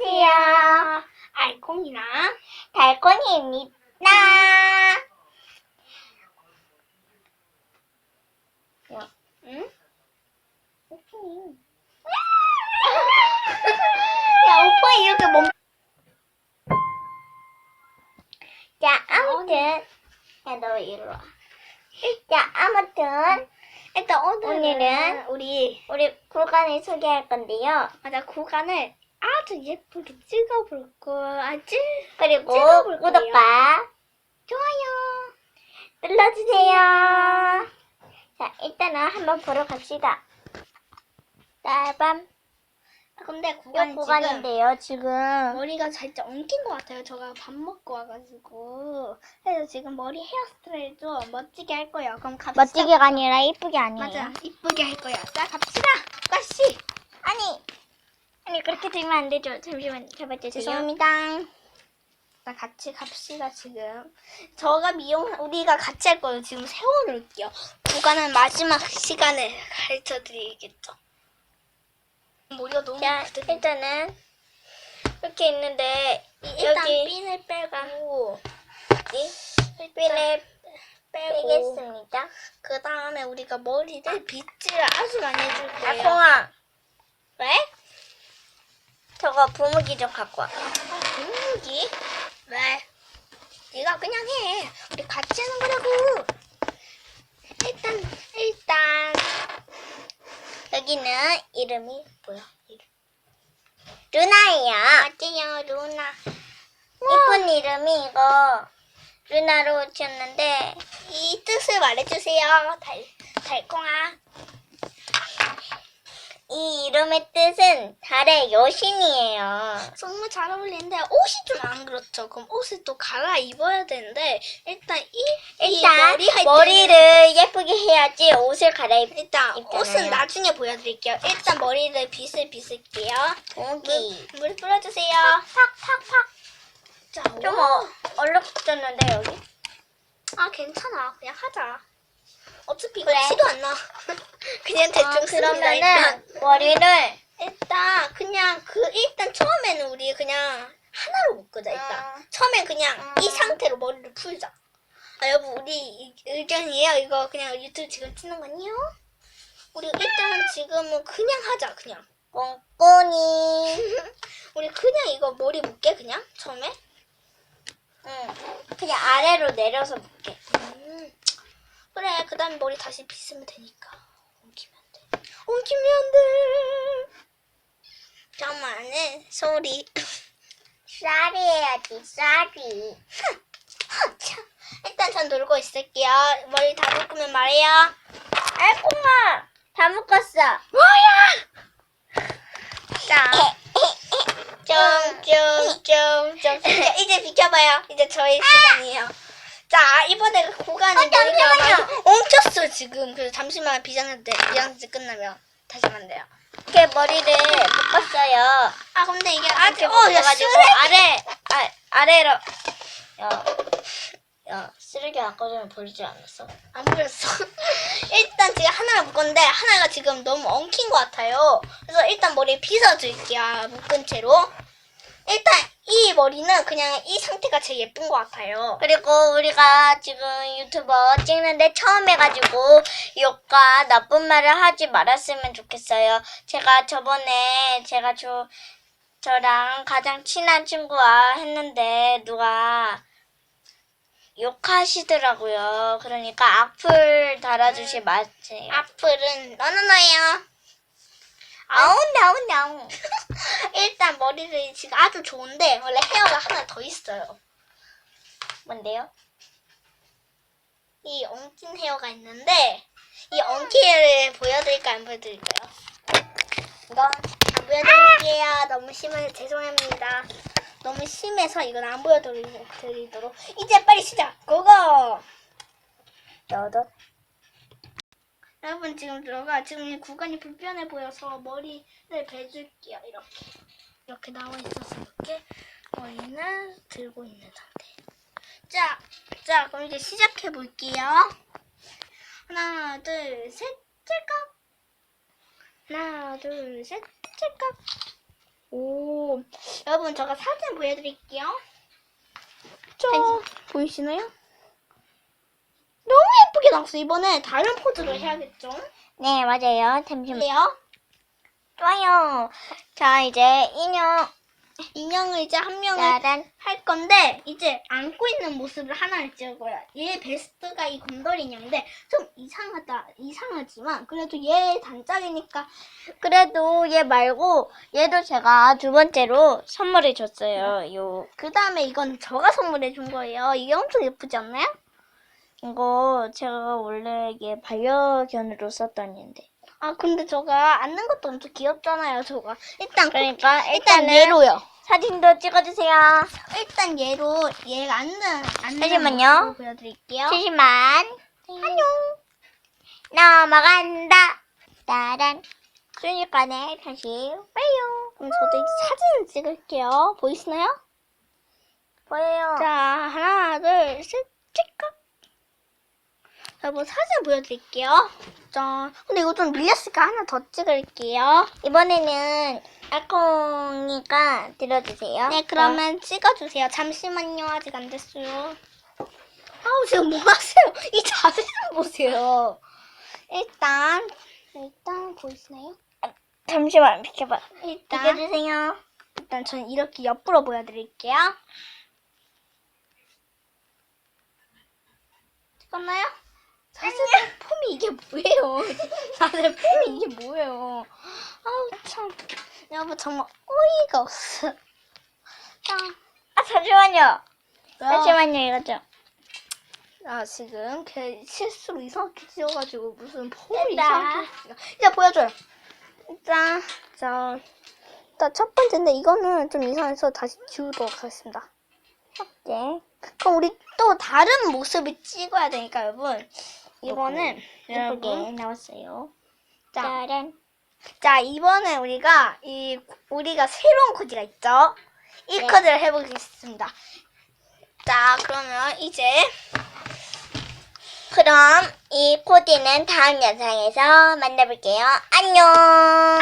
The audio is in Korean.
안녕하세요. 알콩이랑 달콩이입니다. 야, 응? 오프닝. 야, 이렇게 몸. 자, 아무튼. 야, 너 이리 와. 자, 아무튼. 일단 오늘은, 오늘은 우리 우리 구간을 소개할 건데요. 맞아 구간을 아주 예쁘게 찍어볼 거지 그리고 찍어볼 거예요. 구독과 좋아요. 눌러주세요. 자, 일단은 한번 보러 갑시다. 따밤. 아, 근데 이 구간이 지금 구간인데요, 지금. 머리가 살짝 엉킨 것 같아요. 제가 밥 먹고 와가지고 그래서 지금 머리 헤어스타일 좀 멋지게 할 거예요. 그럼 갑시다. 멋지게가 아니라 이쁘게 아니에요. 맞아 이쁘게 할 거야. 자 갑시다. 그렇게 들면 안 되죠. 잠시만, 잡아주세요. 죄송합니다. 자 같이 갑시다 지금. 저가 미용 우리가 같이 할 거예요. 지금 세워놓을게요. 구간은 마지막 시간에 가르쳐 드리겠죠. 머리가 너무 자, 부드러워. 일단은, 이렇게 있는데, 일단 여기, 핀을 빼고 이 핀을 빼고 빼겠습니다. 그 다음에 우리가 머리를 빗질을 아주 많이 해줄 야, 거예요. 콩아, 왜? 저거 부무기 좀 갖고 와. 분무기? 왜? 네가 그냥 해. 우리 같이 하는 거라고. 일단 일단 여기는 이름이 뭐야? 루나예요. 맞아요 루나. 이쁜 이름이 이거 루나로 지었는데 이 뜻을 말해주세요. 달 달콩아. 이 이름의 뜻은 달의 여신이에요. 정말 잘 어울리는데 옷이 좀 안 그렇죠. 그럼 옷을 또 갈아 입어야 되는데 일단 이, 이 일단 머리 할 머리를 예쁘게 해야지 옷을 갈아입. 일단 입잖아요. 옷은 나중에 보여드릴게요. 일단 머리를 빗을 빗을게요. 고기. 물, 물 뿌려주세요. 팍팍팍. 자, 좀 와. 어, 얼룩졌는데 여기? 아 괜찮아. 그냥 하자. 어차피 그래. 이거 티도 안 나. 그냥 대충 어, 씁니다. 그러면은 일단. 머리를 일단 그냥 그 일단 처음에는 우리 그냥 하나로 묶자 일단. 아. 처음엔 그냥 아. 이 상태로 머리를 풀자. 아 여보 우리 이- 의견이에요. 이거 그냥 유튜브 지금 찍는 거 아니에요? 우리 일단 지금은 그냥 하자 그냥. 꽁꽁이. 우리 그냥 이거 머리 묶게 그냥 처음에. 응. 그냥 아래로 내려서 묶게. 음. 그래 그 다음에 머리 다시 빗으면 되니까. 옮기면 안 돼. 잠깐만은 소리. 쌀이 해야지 쌀이. 참. 일단 전 놀고 있을게요. 머리 다 묶으면 말해요. 알콩아 다 묶었어. 뭐야? 자, 좀좀좀좀 이제, 비켜봐요. 이제 저희 시간이에요. 자, 이번에 구간이 어, 잠시만요. 엉켰어 지금. 그래서 잠시만 비장한데 비장한테 끝나면 다시 하면 돼요. 이렇게 머리를 묶었어요. 아 근데 이게 아직 어, 야, 묶어가지고 쓰레기. 아래 아, 아래로. 야, 야 쓰레기 아까 전에 버리지 않았어? 안 보였어. 일단 지금 하나를 묶었는데 하나가 지금 너무 엉킨 것 같아요. 그래서 일단 머리 빗어줄게요. 묶은 채로. 일단 이 머리는 그냥 이 상태가 제일 예쁜 것 같아요. 그리고 우리가 지금 유튜버 찍는데 처음 해가지고 욕과 나쁜 말을 하지 말았으면 좋겠어요. 제가 저번에 제가 저 저랑 가장 친한 친구와 했는데 누가 욕하시더라고요. 그러니까 악플 달아주지 마세요. 앞플은 너너너예요. 아우 나우 나우. 일단 머리를 지금 아주 좋은데 원래 헤어가 하나 더 있어요. 뭔데요? 이 엉킨 헤어가 있는데 이 엉킨 헤어를 보여드릴까요? 안 보여드릴까요? 이건 안 보여드릴게요. 너무 심해서 죄송합니다. 너무 심해서 이건 안 보여드리도록. 이제 빨리 시작. 고고! 여덟. 여러분 지금 들어가 지금 이 구간이 불편해 보여서 머리를 베줄게요. 이렇게. 이렇게 나와 있어서 이렇게 머리는 들고 있는 상태. 자, 자 그럼 이제 시작해 볼게요. 하나, 둘, 셋, 찰칵. 하나, 둘, 셋, 찰칵. 오, 여러분. 여러분 제가 사진 보여드릴게요. 저 보이시나요? 너무 예쁘게 나왔어요. 이번에 다른 포즈로 해야겠죠? 네, 맞아요. 잠시만요. 그래요? 좋아요. 자, 이제 인형, 인형을 이제 한 명을 짜란. 할 건데 이제 안고 있는 모습을 하나를 찍어요. 얘 베스트가 이 곰돌이 인형인데 좀 이상하다 이상하지만 그래도 얘 단짝이니까 그래도 얘 말고 얘도 제가 두 번째로 선물을 줬어요. 요 그 다음에 이건 제가 선물해 준 거예요. 이게 엄청 예쁘지 않나요? 이거 제가 원래 이게 반려견으로 썼던 인데. 아 근데 저가 앉는 것도 엄청 귀엽잖아요. 저가 일단 그러니까 일단 일단은 얘로요. 사진도 찍어주세요. 일단 얘로 얘가 앉는 앉는 잠시만요. 모습을 보여드릴게요. 잠시만. 안녕. 넘어간다. 따란. 순식간에 다시 와요. 그럼 저도 이제 사진을 찍을게요. 보이시나요? 보여요. 자, 하나, 둘, 셋? 여러분 사진 보여드릴게요. 짠. 근데 이거 좀 밀렸으니까 하나 더 찍을게요. 이번에는 알콩이가 들어주세요. 네, 그러면 찍어주세요. 잠시만요. 아직 안 됐어요. 아우, 지금 뭐 하세요? 이 자세 좀 보세요. 일단, 일단 보이시나요? 잠시만 비켜봐. 일단, 비켜주세요. 일단 저는 이렇게 옆으로 보여드릴게요. 찍었나요? 사실 폼이 이게 뭐예요? 사실 폼이 이게 뭐예요? 아우 참 여러분 정말 어이가 없어. 아, 아 잠시만요. 잠시만요 이거 좀. 아 지금 걔 실수로 이상하게 찍어가지고 무슨 폼을 됐다. 이상하게. 이제 보여줘요. 일단 자 일단 첫 번째인데 이거는 좀 이상해서 다시 지우도록 하겠습니다. 네. 그럼 우리 또 다른 모습을 찍어야 되니까 여러분 이번엔 예쁘게 여러분 나왔어요. 자, 짜란. 자 이번에 우리가 이 우리가 새로운 코디가 있죠. 이 네. 코디를 해보겠습니다. 자 그러면 이제 그럼 이 코디는 다음 영상에서 만나볼게요. 안녕.